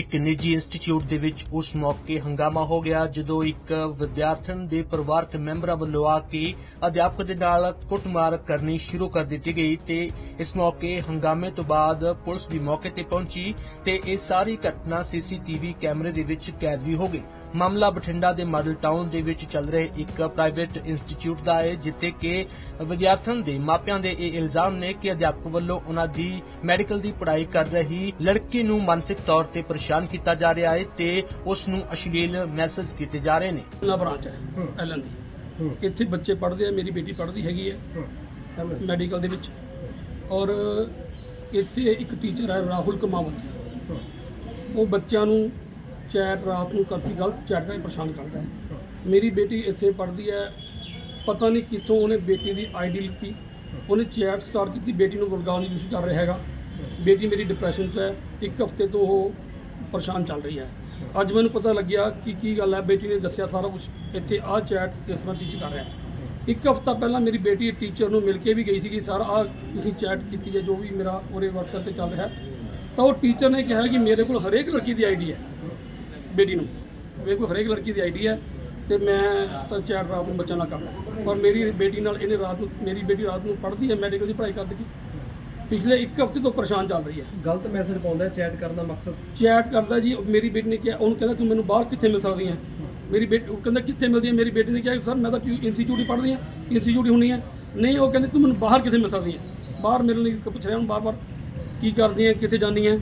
ਇੱਕ ਨਿੱਜੀ ਇੰਸਟੀਚਿਊਟ ਦੇ ਵਿੱਚ ਉਸ ਮੌਕੇ ਹੰਗਾਮਾ ਹੋ ਗਿਆ, ਜਦੋਂ ਇੱਕ ਵਿਦਿਆਰਥਣ ਦੇ ਪਰਿਵਾਰਕ ਮੈਂਬਰਾਂ ਵੱਲੋਂ ਆ ਕੇ ਅਧਿਆਪਕ ਦੇ ਨਾਲ ਕੁੱਟਮਾਰ ਕਰਨੀ ਸ਼ੁਰੂ ਕਰ ਦਿੱਤੀ ਗਈ ਤੇ ਇਸ ਮੌਕੇ ਹੰਗਾਮੇ ਤੋਂ ਬਾਅਦ ਪੁਲਿਸ ਵੀ ਮੌਕੇ ਤੇ ਪਹੁੰਚੀ ਤੇ ਇਹ ਸਾਰੀ ਘਟਨਾ ਸੀਸੀਟੀਵੀ ਕੈਮਰੇ ਦੇ ਵਿੱਚ ਕੈਦ ਵੀ ਹੋ ਗਈ। ਮਾਮਲਾ ਬਠਿੰਡਾ ਦੇ ਮਾਡਲ ਟਾਊਨ ਦੇ ਵਿੱਚ ਚੱਲ ਰਹੇ ਇੱਕ ਪ੍ਰਾਈਵੇਟ ਇੰਸਟੀਚਿਊਟ ਦਾ ਹੈ ਜਿੱਥੇ ਕਿ ਵਿਦਿਆਰਥਣ ਦੇ ਮਾਪਿਆਂ ਦੇ ਇਹ ਇਲਜ਼ਾਮ ਨੇ ਕਿ ਅਧਿਆਪਕ ਵੱਲੋਂ ਉਹਨਾਂ ਦੀ ਮੈਡੀਕਲ ਦੀ ਪੜ੍ਹਾਈ ਕਰ ਰਹੀ ਲੜਕੀ ਨੂੰ ਮਾਨਸਿਕ ਤੌਰ ਤੇ ਪਰੇਸ਼ਾਨ ਕੀਤਾ ਜਾ ਰਿਹਾ ਹੈ ਤੇ ਉਸ ਨੂੰ ਅਸ਼ਲੀਲ ਮੈਸੇਜ ਕੀਤੇ ਜਾ ਰਹੇ ਨੇ। ਲਾ ਬ੍ਰਾਂਚ ਹੈ ਐਲਨ ਦੀ। ਇੱਥੇ ਬੱਚੇ ਪੜ੍ਹਦੇ ਆ ਮੇਰੀ ਬੇਟੀ ਪੜ੍ਹਦੀ ਹੈਗੀ ਹੈ ਮੈਡੀਕਲ ਦੇ ਵਿੱਚ। ਔਰ ਇੱਥੇ ਇੱਕ ਟੀਚਰ ਹੈ ਰਾਹੁਲ ਕਮਾਵਤ ਉਹ ਬੱਚਿਆਂ ਨੂੰ ਚੈਟ ਰਾਤ ਨੂੰ ਕਰਤੀ ਗਲਤ ਚੈਟ ਰਾਹੀਂ ਪਰੇਸ਼ਾਨ ਕਰਦਾ ਹੈ। ਮੇਰੀ ਬੇਟੀ ਇੱਥੇ ਪੜ੍ਹਦੀ ਹੈ, ਪਤਾ ਨਹੀਂ ਕਿੱਥੋਂ ਉਹਨੇ ਬੇਟੀ ਦੀ ਆਈਡੀ ਲਿੱਤੀ। ਉਹਨੇ ਚੈਟ ਸਟਾਰਟ ਕੀਤੀ, ਬੇਟੀ ਨੂੰ ਵਰਗਾਉਣ ਦੀ ਕੋਸ਼ਿਸ਼ ਕਰ ਰਿਹਾ ਹੈਗਾ। ਬੇਟੀ ਮੇਰੀ ਡਿਪਰੈਸ਼ਨ 'ਚ ਹੈ, ਇੱਕ ਹਫ਼ਤੇ ਤੋਂ ਉਹ ਪਰੇਸ਼ਾਨ ਚੱਲ ਰਹੀ ਹੈ। ਅੱਜ ਮੈਨੂੰ ਪਤਾ ਲੱਗਿਆ ਕਿ ਕੀ ਗੱਲ ਹੈ, ਬੇਟੀ ਨੇ ਦੱਸਿਆ ਸਾਰਾ ਕੁਝ ਇੱਥੇ ਆਹ ਚੈਟ ਇਸ ਤਰ੍ਹਾਂ ਟੀਚ ਕਰ ਰਿਹਾ ਇੱਕ ਹਫ਼ਤਾ ਪਹਿਲਾਂ ਮੇਰੀ ਬੇਟੀ ਟੀਚਰ ਨੂੰ ਮਿਲ ਕੇ ਵੀ ਗਈ ਸੀ ਕਿ ਸਰ, ਆਹ ਤੁਸੀਂ ਚੈਟ ਕੀਤੀ ਹੈ, ਜੋ ਵੀ ਮੇਰਾ ਉਹਦੇ WhatsApp ਤੇ ਚੱਲ ਰਿਹਾ ਤਾਂ ਉਹ ਟੀਚਰ ਨੇ ਕਿਹਾ ਕਿ ਮੇਰੇ ਕੋਲ ਹਰੇਕ ਲੜਕੀ ਦੀ ਆਈਡੀ ਹੈ। ਬੇਟੀ ਨੂੰ। ਮੇਰੇ ਕੋਲ ਹਰੇਕ ਲੜਕੀ ਦੀ ਆਈਡੀ ਹੈ ਤੇ ਮੈਂ ਤਾਂ ਚੈਟ ਰਾਤ ਨੂੰ ਬੱਚਾ ਨਾਲ ਕਰਦਾ। ਪਰ ਮੇਰੀ ਬੇਟੀ ਨਾਲ ਇਹਨੇ ਰਾਤ ਨੂੰ ਮੇਰੀ ਬੇਟੀ ਰਾਤ ਨੂੰ ਪੜ੍ਹਦੀ ਹੈ ਮੈਡੀਕਲ ਦੀ ਪੜ੍ਹਾਈ ਕਰਦੀ। ਪਿਛਲੇ ਇੱਕ ਹਫ਼ਤੇ ਤੋਂ ਪਰੇਸ਼ਾਨ ਚੱਲ ਰਹੀ ਹੈ। ਗਲਤ ਮੈਸੇਜ ਪਾਉਂਦਾ ਚੈਟ ਕਰਨ ਦਾ ਮਕਸਦ? ਚੈਟ ਕਰਦਾ ਜੀ ਮੇਰੀ ਬੇਟੀ ਨੇ ਕਿਹਾ ਉਹਨੂੰ ਕਹਿੰਦਾ ਤੂੰ ਮੈਨੂੰ ਬਾਹਰ ਕਿੱਥੇ ਮਿਲ ਸਕਦੀ ਹੈ? ਮੇਰੀ ਬੇਟੀ ਉਹ ਕਹਿੰਦਾ ਕਿੱਥੇ ਮਿਲਦੀ ਹੈ? ਮੇਰੀ ਬੇਟੀ ਨੇ ਕਿਹਾ ਸਰ ਮੈਂ ਤਾਂ ਇੰਸਟੀਚਿਊਟ ਹੀ ਪੜ੍ਹਦੀ ਹਾਂ ਇੰਸਟੀਚਿਊਟ ਹੀ ਹੁੰਨੀ ਹੈ। ਨਹੀਂ ਉਹ ਕਹਿੰਦੀ ਤੂੰ ਮੈਨੂੰ ਬਾਹਰ ਕਿੱਥੇ ਮਿਲ ਸਕਦੀ ਹੈ? ਬਾਹਰ ਮਿਲਣ ਲਈ ਪੁੱਛ ਰਿਹਾ ਹੁਣ ਬਾਰ-ਬਾਰ ਕੀ ਕਰਦੀ ਹੈ ਕਿੱਥੇ ਜਾਂਦੀ ਹੈ?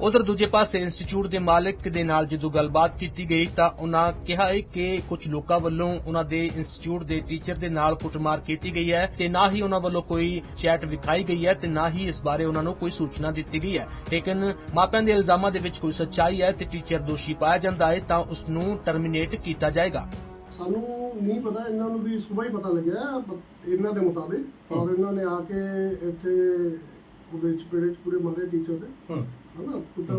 ਉਧਰ ਦੂਜੇ ਪਾਸੇ ਇੰਸਟੀਚਿਊਟ ਦੇ ਮਾਲਕ ਦੇ ਨਾਲ ਜਦੋਂ ਗੱਲਬਾਤ ਕੀਤੀ ਗਈ ਤਾਂ ਉਹਨਾਂ ਕਿਹਾ ਹੈ ਕਿ ਕੁਝ ਲੋਕਾਂ ਵੱਲੋਂ ਉਹਨਾਂ ਦੇ ਇੰਸਟੀਚਿਊਟ ਦੇ ਟੀਚਰ ਦੇ ਨਾਲ ਕੁੱਟਮਾਰ ਕੀਤੀ ਗਈ ਹੈ ਤੇ ਨਾ ਹੀ ਉਹਨਾਂ ਵੱਲੋਂ ਕੋਈ ਚੈਟ ਵਿਖਾਈ ਗਈ ਹੈ ਤੇ ਨਾ ਹੀ ਇਸ ਬਾਰੇ ਉਹਨਾਂ ਨੂੰ ਕੋਈ ਸੂਚਨਾ ਦਿੱਤੀ ਗਈ ਹੈ। ਲੇਕਿਨ ਮਾਪਿਆਂ ਦੇ ਇਲਜ਼ਾਮਾਂ ਦੇ ਵਿੱਚ ਕੋਈ ਸੱਚਾਈ ਹੈ ਤੇ ਟੀਚਰ ਦੋਸ਼ੀ ਪਾਇਆ ਜਾਂਦਾ ਹੈ ਤਾਂ ਉਸ ਨੂੰ ਟਰਮੀਨੇਟ ਕੀਤਾ ਜਾਏਗਾ। ਸਾਨੂੰ ਨਹੀਂ ਪਤਾ ਇਹਨਾਂ ਨੂੰ ਵੀ ਸਵੇਰ ਹੀ ਪਤਾ ਲੱਗਿਆ ਇਹਨਾਂ ਦੇ ਮੁਤਾਬਿਕ। ਔਰ ਇਹਨਾਂ ਨੇ ਆ ਕੇ ਇੱਥੇ ਉਹਦੇ ਚ ਪੇੜੇ ਚ ਪੂਰੇ ਮਾਰੇ ਟੀਚਰ ਦੇ। ਹੂੰ। ਹਨਾ? ਕੁੱਟਾ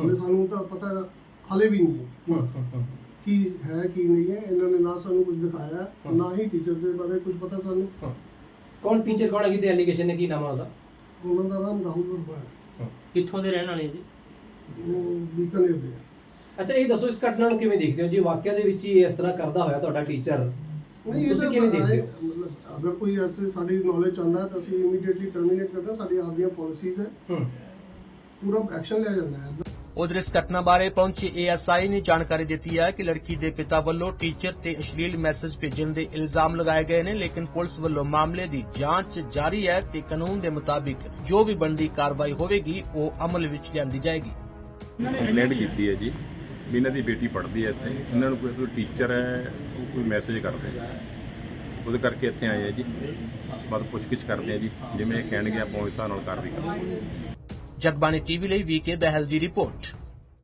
ਹਲੇ ਸਾਨੂੰ ਤਾਂ ਪਤਾ ਹਲੇ ਵੀ ਨਹੀਂ ਹੈ। ਕੀ ਹੈ ਕੀ ਨਹੀਂ ਹੈ ਇਹਨਾਂ ਨੇ ਨਾ ਸਾਨੂੰ ਕੁਝ ਦਿਖਾਇਆ ਨਾ ਹੀ ਟੀਚਰ ਦੇ ਬਾਰੇ ਕੁਝ ਪਤਾ ਸਾਨੂੰ। ਕੌਣ ਟੀਚਰ ਕੌਣ ਹੈ ਕਿਤੇ ਐਲੀਗੇਸ਼ਨ ਹੈ ਕੀ ਨਾਮ ਉਹਦਾ? ਉਹਨਾਂ ਦਾ ਨਾਮ ਰਾਹੁਲ ਵਰਮਾ ਹੈ। ਕਿੱਥੋਂ ਦੇ ਰਹਿਣ ਵਾਲੇ ਜੀ? ਉਹ ਬੀਕਾਨੇਰ ਦੇ। ਅੱਛਾ ਇਹ ਦੱਸੋ ਇਸ ਘਟਨਾ ਨੂੰ ਕਿਵੇਂ ਦੇਖਦੇ ਹੋ? ਜੀ ਵਾਕਿਆ ਦੇ ਵਿੱਚ ਹੀ ਇਸ ਤਰ੍ਹਾਂ ਕਰਦਾ ਹੋਇਆ ਤੁਹਾਡਾ ਟੀਚਰ ਨਹੀਂ ਇਹ ਤੁਸੀਂ ਕਿਵੇਂ ਦੇਖਦੇ ਹੋ? ਮਤਲਬ ਅਗਰ ਕੋਈ ਐਸੇ ਸਾਡੀ ਨੌਲੇਜ ਆਉਂਦਾ ਤਾਂ ਅਸੀਂ ਇਮੀਡੀਏਟਲੀ ਟਰਮੀਨੇਟ ਕਰਦੇ ਹਾਂ ਸਾਡੀ ਆਪਦੀਆਂ ਪਾਲਿਸੀਜ਼ ਹੈ। ਹੂੰ। ਪੂਰਾ ਐਕਸ਼ਨ ਲਿਆ ਜਾਂਦਾ ਹੈ। ਉਧਰ ਇਸ ਘਟਨਾ ਬਾਰੇ ਪਹੁੰਚੇ ਏਐਸਆਈ ਨੇ ਜਾਣਕਾਰੀ ਦਿੱਤੀ ਹੈ ਕਿ ਲੜਕੀ ਦੇ ਪਿਤਾ ਵੱਲੋਂ ਟੀਚਰ ਤੇ ਅਸ਼ਲੀਲ ਮੈਸੇਜ ਭੇਜਣ ਦੇ ਇਲਜ਼ਾਮ ਲਗਾਏ ਗਏ ਨੇ ਲੇਕਿਨ ਪੁਲਿਸ ਵੱਲੋਂ ਮਾਮਲੇ ਦੀ ਜਾਂਚ ਜਾਰੀ ਹੈ ਤੇ ਕਾਨੂੰਨ ਦੇ ਮੁਤਾਬਿਕ ਜੋ ਵੀ ਬਣਦੀ ਕਾਰਵਾਈ ਹੋਵੇਗੀ ਉਹ ਅਮਲ ਵਿੱਚ ਲਿਆਂਦੀ ਜਾਏਗੀ। ਕੰਪਲੇਂਟ ਕੀਤੀ ਹੈ ਜੀ। ਵੀ ਇਹਨਾਂ ਦੀ ਬੇਟੀ ਪੜ੍ਹਦੀ ਹੈ ਇੱਥੇ। ਇਹਨਾਂ ਨੂੰ ਕੋਈ ਕੋਈ ਟੀਚਰ ਹੈ, ਉਹ ਕੋਈ ਮੈਸੇਜ ਕਰਦੇ ਆ। ਉਹਦੇ ਕਰਕੇ ਇੱਥੇ ਆਏ ਆ ਜੀ। ਬਾਅਦ ਪੁੱਛਗਿੱਛ ਕਰਦੇ ਆ ਜੀ, ਜਿਵੇਂ ਇਹ ਕਹਿਣਗੇ ਆਪਾਂ ਉਸ ਹਿਸਾਬ ਨਾਲ ਕਾਰਵਾਈ ਕਰਾਂਗੇ। ਜਗਬਾਣੀ ਟੀਵੀ ਲਈ ਵੀਕੇ ਦਹਿਲ ਦੀ ਰਿਪੋਰਟ।